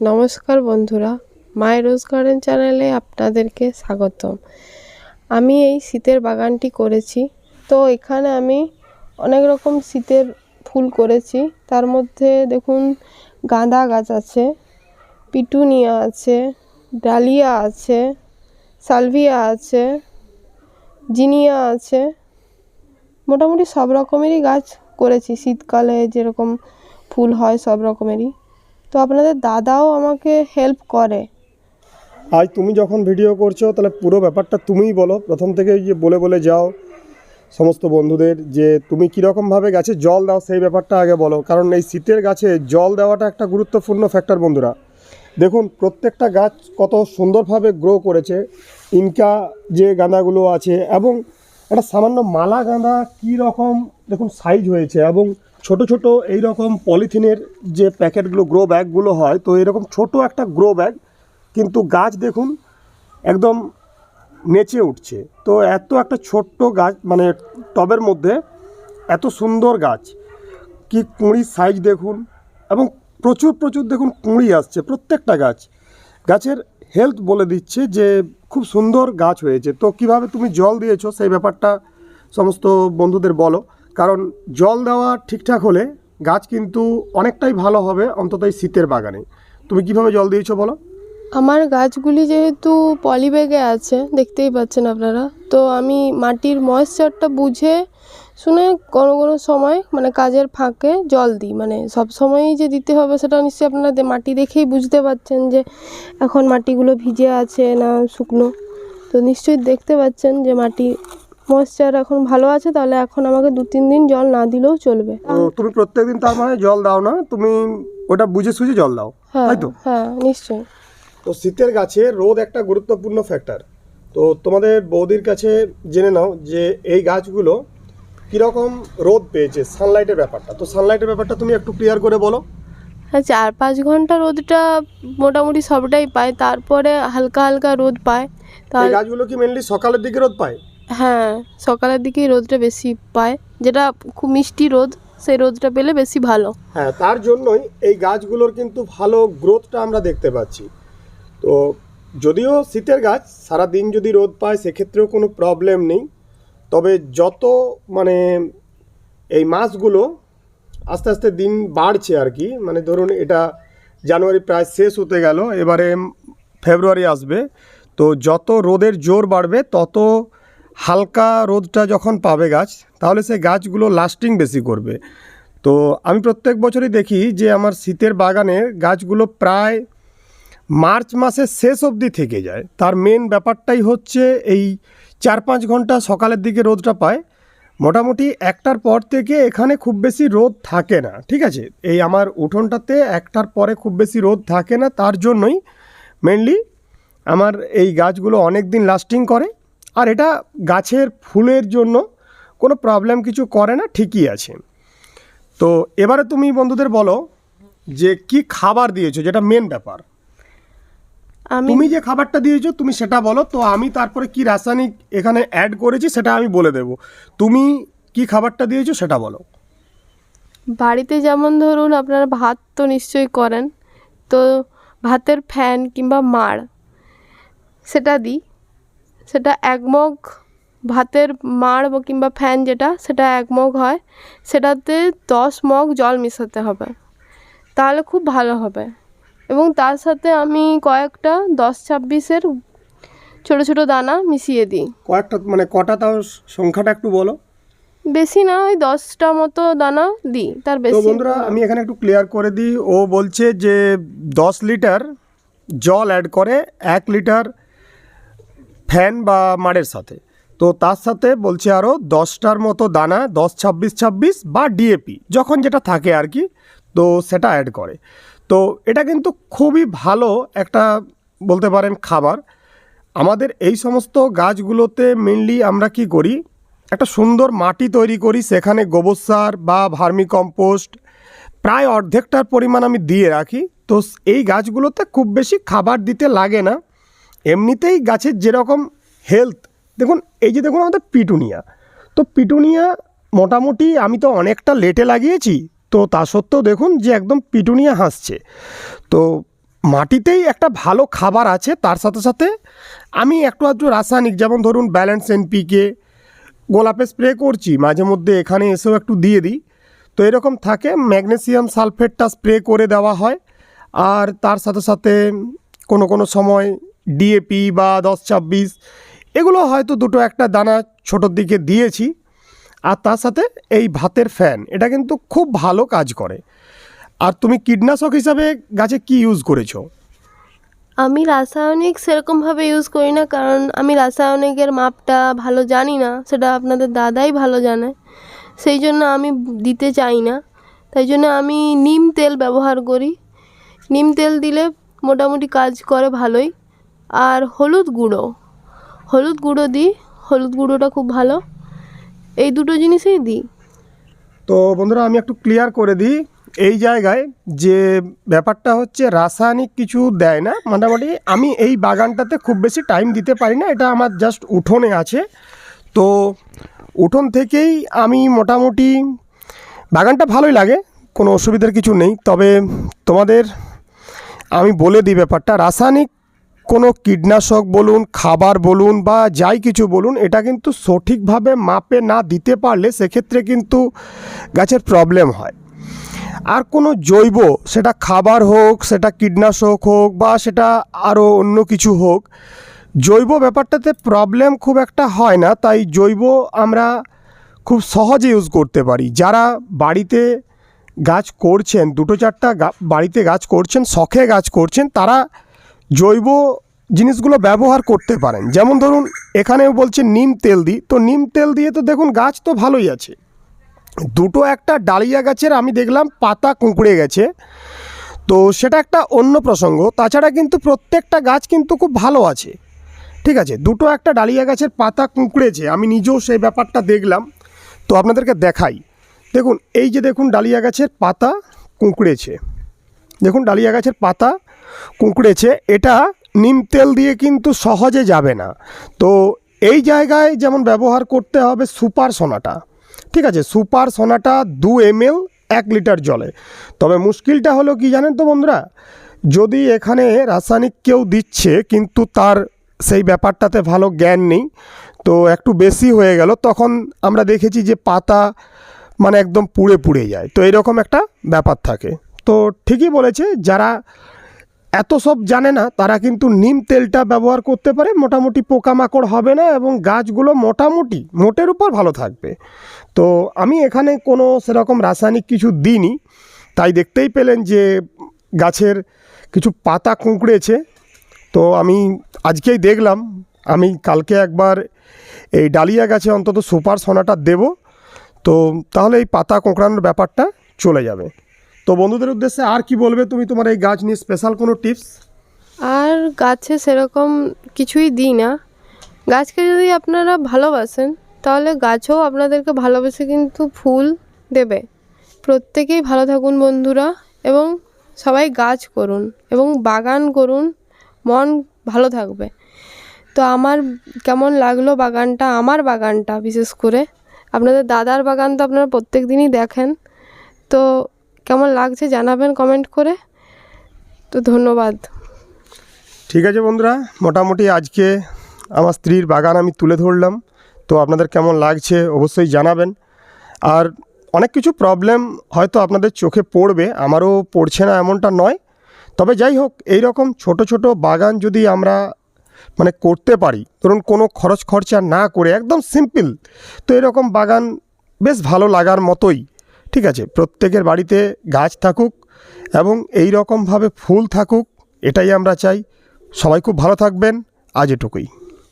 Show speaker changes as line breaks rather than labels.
নমস্কার বন্ধুরা মায়ের রোজ গার্ডেন চ্যানেলে আপনাদেরকে স্বাগতম। আমি এই শীতের বাগানটি করেছি, তো এখানে আমি অনেক রকম শীতের ফুল করেছি। তার মধ্যে দেখুন, গাঁদা গাছ আছে, পিটুনিয়া আছে, ডালিয়া আছে, সালভিয়া আছে, জিনিয়া আছে। মোটামুটি সব রকমেরই গাছ করেছি। শীতকালে যেরকম ফুল হয়, সব রকমেরই। তো আপনাদের দাদাও আমাকে হেল্প করে।
আজ তুমি যখন ভিডিও করছ, তাহলে পুরো ব্যাপারটা তুমিই বলো। প্রথম থেকে যে বলে বলে যাও সমস্ত বন্ধুদের যে তুমি কীরকমভাবে গাছে জল দাও, সেই ব্যাপারটা আগে বলো। কারণ এই শীতের গাছে জল দেওয়াটা একটা গুরুত্বপূর্ণ ফ্যাক্টর বন্ধুরা। দেখুন, প্রত্যেকটা গাছ কত সুন্দরভাবে গ্রো করেছে। ইনকা যে গাঁদাগুলো আছে এবং একটা সামান্য মালা গাঁদা কী রকম দেখুন সাইজ হয়েছে এবং ছোট ছোট এই রকম পলিথিনের যে প্যাকেটগুলো গ্রো ব্যাগগুলো হয়, তো এরকম ছোট একটা গ্রো ব্যাগ কিন্তু গাছ দেখুন একদম নেচে উঠছে। তো এত একটা ছোট্ট গাছ মানে টবের মধ্যে এত সুন্দর গাছ, কি কুঁড়ির সাইজ দেখুন, এবং প্রচুর প্রচুর দেখুন কুঁড়ি আসছে, প্রত্যেকটা গাছ। গাছের হেলথ বলে দিচ্ছে যে খুব সুন্দর গাছ হয়েছে। তো কীভাবে তুমি জল দিয়েছ, সেই ব্যাপারটা সমস্ত বন্ধুদের বলো। কারণ জল দেওয়া ঠিকঠাক হলে গাছ কিন্তু অনেকটাই ভালো হবে অন্তত এই শীতের বাগানে। তুমি কীভাবে জল দিয়েছ বলো?
আমার গাছগুলি যেহেতু পলিব্যাগে আছে, দেখতেই পাচ্ছেন আপনারা। তো আমি মাটির ময়েশ্চারটা বুঝে শুনে কোনো কোনো সময় মানে কাজের ফাঁকে জল দিই। মানে সব সময়ই যে দিতে হবে সেটা নিশ্চয়ই আপনারা মাটি দেখেই বুঝতে পারছেন যে এখন মাটিগুলো ভিজে আছে না শুকনো। তো নিশ্চয়ই দেখতে পাচ্ছেন যে মাটি ময়েশ্চার এখন ভালো আছে তাহলে এখন আমাকে দু তিন দিন জল না দিলেও চলবে।
তো তুমি প্রত্যেকদিন তার মানে জল দাও না তুমি ওটা বুঝে সুঝে জল দাও
হ্যাঁ
তাই তো?
হ্যাঁ নিশ্চয়ই।
তো শীতের গাছে রোদ একটা গুরুত্বপূর্ণ ফ্যাক্টর তো তোমাদের বৌদির কাছে জেনে নাও যে এই গাছগুলো কীরকম রোদ পেয়েছে সানলাইটের ব্যাপারটা। তো সানলাইটের ব্যাপারটা তুমি একটু ক্লিয়ার করে বলো।
হ্যাঁ চার পাঁচ ঘণ্টা রোদটা মোটামুটি সবটাই পায় তারপরে হালকা হালকা রোদ পায়। তার
গাছগুলো কি মেনলি সকালের দিকে রোদ পায়?
হ্যাঁ সকালের দিকেই রোদটা বেশি পায়। যেটা খুব মিষ্টি রোদ, সেই রোদটা পেলে বেশি ভালো।
হ্যাঁ তার জন্যই এই গাছগুলোর কিন্তু ভালো গ্রোথটা আমরা দেখতে পাচ্ছি। তো যদিও শীতের গাছ সারা দিন যদি রোদ পায়, সেক্ষেত্রেও কোনো প্রবলেম নেই। তবে যত মানে এই মাসগুলো আস্তে আস্তে দিন বাড়ছে আর কি মানে ধরুন এটা জানুয়ারি প্রায় শেষ হতে গেল, এবারে ফেব্রুয়ারি আসবে। তো যত রোদের জোর বাড়বে, তত হালকা রোদটা যখন পাবে গাছ, তাহলে সেই গাছগুলো লাস্টিং বেশি করবে। তো আমি প্রত্যেক বছরই দেখি যে আমার শীতের বাগানের গাছগুলো প্রায় মার্চ মাসের শেষ অবধি থেকে যায়। তার মেন ব্যাপারটাই হচ্ছে এই চার পাঁচ ঘণ্টা সকালের দিকে রোদটা পায়। মোটামুটি একটার পর থেকে এখানে খুব বেশি রোদ থাকে না, ঠিক আছে? এই আমার উঠোনটাতে একটার পরে খুব বেশি রোদ থাকে না, তার জন্যই মেনলি আমার এই গাছগুলো অনেক দিন লাস্টিং করে। আর এটা গাছের ফুলের জন্য কোনো প্রবলেম কিছু করে না ঠিকই আছে। তো এবারে তুমি বন্ধুদের বলো যে কি খাবার দিয়েছ যেটা মেন ব্যাপার।
আমি
তুমি যে খাবারটা দিয়েছ তুমি সেটা বলো তো আমি তারপরে কি রাসায়নিক এখানে অ্যাড করেছি সেটা আমি বলে দেব। তুমি কি খাবারটা দিয়েছ সেটা বলো।
বাড়িতে যেমন ধরুন আপনারা ভাত তো নিশ্চয়ই করেন তো ভাতের ফ্যান কিংবা মাড় সেটা দিই। সেটা একমগ ভাতের মাড় বা কিংবা ফ্যান যেটা সেটা একমগ হয়। সেটাতে দশ মগ জল মিশাতে হবে। তাহলে খুব ভালো হবে। এবং তার সাথে আমি কয়েকটা দশ ছাব্বিশের ছোটো ছোটো দানা মিশিয়ে দিই।
কয়েকটা মানে কটা তাও সংখ্যাটা একটু বলো?
বেশি না ওই দশটা মতো দানা দিই তার
তো
বেশি।
বন্ধুরা আমি এখানে একটু ক্লিয়ার করে দিই। ও বলছে যে দশ লিটার জল অ্যাড করে এক লিটার ফ্যান বা মাড়ের সাথে। তো তার সাথে বলছে আরও দশটার মতো দানা, দশ, ছাব্বিশ ছাব্বিশ বা ডিএপি যখন যেটা থাকে আর কি, তো সেটা অ্যাড করে। তো এটা কিন্তু খুবই ভালো একটা বলতে পারেন খাবার। আমাদের এই সমস্ত গাছগুলোতে মেনলি আমরা কি করি, একটা সুন্দর মাটি তৈরি করি, সেখানে গোবর সার বা ভার্মি কম্পোস্ট প্রায় অর্ধেকটার পরিমাণ আমি দিয়ে রাখি। তো এই গাছগুলোতে খুব বেশি খাবার দিতে লাগে না। এমনিতেই গাছের যেরকম হেলথ দেখুন, এই যে দেখুন আমাদের পিটুনিয়া। তো পিটুনিয়া মোটামুটি আমি তো অনেকটা লেটে লাগিয়েছি, তো তা সত্ত্বেও দেখুন যে একদম পিটুনিয়া হাসছে। তো মাটিতেই একটা ভালো খাবার আছে, তার সাথে সাথে আমি একটু আধটু রাসায়নিক, যেমন ধরুন ব্যালেন্স এনপিকে গোলাপে স্প্রে করছি, মাঝে মধ্যে এখানে এসেও একটু দিয়ে দিই। তো এরকম থাকে, ম্যাগনেসিয়াম সালফেটটা স্প্রে করে দেওয়া হয়, আর তার সাথে সাথে কোনো কোনো সময় ডিএপি বা দশ ছাব্বিশ, এগুলো হয়তো দুটো একটা দানা ছোটোর দিকে দিয়েছি। আর তার সাথে এই ভাতের ফ্যান, এটা কিন্তু খুব ভালো কাজ করে। আর তুমি কীটনাশক হিসাবে গাছে কি ইউজ করেছ?
আমি রাসায়নিক সেরকমভাবে ইউজ করি না, কারণ আমি রাসায়নিকের মাপটা ভালো জানি না, সেটা আপনাদের দাদাই ভালো জানে। সেই জন্য আমি দিতে চাই না। তাই জন্য আমি নিম তেল ব্যবহার করি। নিম তেল দিলে মোটামুটি কাজ করে ভালোই। আর হলুদ গুঁড়ো। হলুদ গুঁড়ো দিই। হলুদ গুঁড়োটা খুব ভালো। এই দুটো জিনিসই দিই।
তো বন্ধুরা, আমি একটু ক্লিয়ার করে দিই। এই জায়গায় যে ব্যাপারটা হচ্ছে, রাসায়নিক কিছু দেয় না। মোটামুটি আমি এই বাগানটাতে খুব বেশি টাইম দিতে পারি না। এটা আমার জাস্ট উঠোনে আছে। তো উঠোন থেকেই আমি মোটামুটি বাগানটা ভালোই লাগে। কোনো অসুবিধার কিছু নেই। তবে তোমাদের আমি বলে দিই ব্যাপারটা, রাসায়নিক কোনো কীটনাশক বলুন, খাবার বলুন বা যাই কিছু বলুন, এটা কিন্তু সঠিকভাবে মাপে না দিতে পারলে সেক্ষেত্রে কিন্তু গাছের প্রবলেম হয়। আর কোনো জৈব, সেটা খাবার হোক, সেটা কীটনাশক হোক বা সেটা আরও অন্য কিছু হোক, জৈব ব্যাপারটাতে প্রবলেম খুব একটা হয় না, তাই জৈব আমরা খুব সহজে ইউজ করতে পারি। যারা বাড়িতে গাছ করছেন, দুটো চারটা বাড়িতে গাছ করছেন, শখে গাছ করছেন, তারা জৈব জিনিসগুলো ব্যবহার করতে পারেন। যেমন ধরুন, এখানেও বলছে নিম তেল দিই। তো নিম তেল দিয়ে তো দেখুন, গাছ তো ভালোই আছে। দুটো একটা ডালিয়া গাছের আমি দেখলাম, পাতা কুঁকড়ে গেছে। তো সেটা একটা অন্য প্রসঙ্গ। তাছাড়া কিন্তু প্রত্যেকটা গাছ কিন্তু খুব ভালো আছে। ঠিক আছে, দুটো একটা ডালিয়া গাছের পাতা কুঁকড়েছে। আমি নিজেও সেই ব্যাপারটা দেখলাম। তো আপনাদেরকে দেখাই। দেখুন, এই যে দেখুন ডালিয়া গাছের পাতা কুঁকড়েছে। দেখুন ডালিয়া গাছের পাতা কুঁকড়েছে, এটা নিম তেল দিয়ে কিন্তু সহজে যাবে না। তো এই জায়গায় যেমন ব্যবহার করতে হবে সুপার সোনাটা, ঠিক আছে? সুপার সোনাটা দু এম এক লিটার জলে। তবে মুশকিলটা হলো কি জানেন তো বন্ধুরা? যদি এখানে রাসায়নিক কেউ দিচ্ছে, কিন্তু তার সেই ব্যাপারটাতে ভালো জ্ঞান নেই, তো একটু বেশি হয়ে গেল, তখন আমরা দেখেছি যে পাতা মানে একদম পুড়ে পুড়ে যায়। তো এরকম একটা ব্যাপার থাকে। তো ঠিকই বলেছে, যারা এত সব জানে না, তারা কিন্তু নিম তেলটা ব্যবহার করতে পারে। মোটামুটি পোকামাকড় হবে না এবং গাছগুলো মোটামুটি মোটের উপর ভালো থাকবে। তো আমি এখানে কোনো সেরকম রাসায়নিক কিছু দিইনি। তাই দেখতেই পেলেন যে গাছের কিছু পাতা কুঁকড়েছে। তো আমি আজকেই দেখলাম, আমি কালকে একবার এই ডালিয়া গাছে অন্তত সুপার সোনাটা দেব। তো তাহলে এই পাতা কোঁকড়ানোর ব্যাপারটা চলে যাবে। তো বন্ধুদের উদ্দেশ্যে আর কি বলবে তুমি তোমার এই গাছ নিয়ে স্পেশাল কোনো টিপস
আর গাছে সেরকম কিছুই দিই না। গাছকে যদি আপনারা ভালোবাসেন, তাহলে গাছও আপনাদেরকে ভালোবেসে কিন্তু ফুল দেবে। প্রত্যেকেই ভালো থাকুন বন্ধুরা, এবং সবাই গাছ করুন, এবং বাগান করুন, মন ভালো থাকবে। তো আমার কেমন লাগল বাগানটা, আমার বাগানটা বিশেষ করে? আপনাদের দাদার বাগান তো আপনারা প্রত্যেক দিনই দেখেন। তো কেমন লাগছে জানাবেন কমেন্ট করে। তো ধন্যবাদ।
ঠিক আছে বন্ধুরা, মোটামুটি আজকে আমার স্ত্রীর বাগান আমি তুলে ধরলাম। তো আপনাদের কেমন লাগছে অবশ্যই জানাবেন। আর অনেক কিছু প্রবলেম হয়তো আপনাদের চোখে পড়বে, আমারও পড়ছে না এমনটা নয়। তবে যাই হোক এই রকম ছোট ছোট বাগান যদি আমরা মানে করতে পারি। ধরুন কোনো খরচ খরচা না করে একদম সিম্পল তো এরকম বাগান বেশ ভালো লাগার মতোই। ঠিক আছে? প্রত্যেকের বাড়িতে গাছ থাকুক এবং এই রকমভাবে ফুল থাকুক, এটাই আমরা চাই। সবাই খুব ভালো থাকবেন। আজ এটুকুই।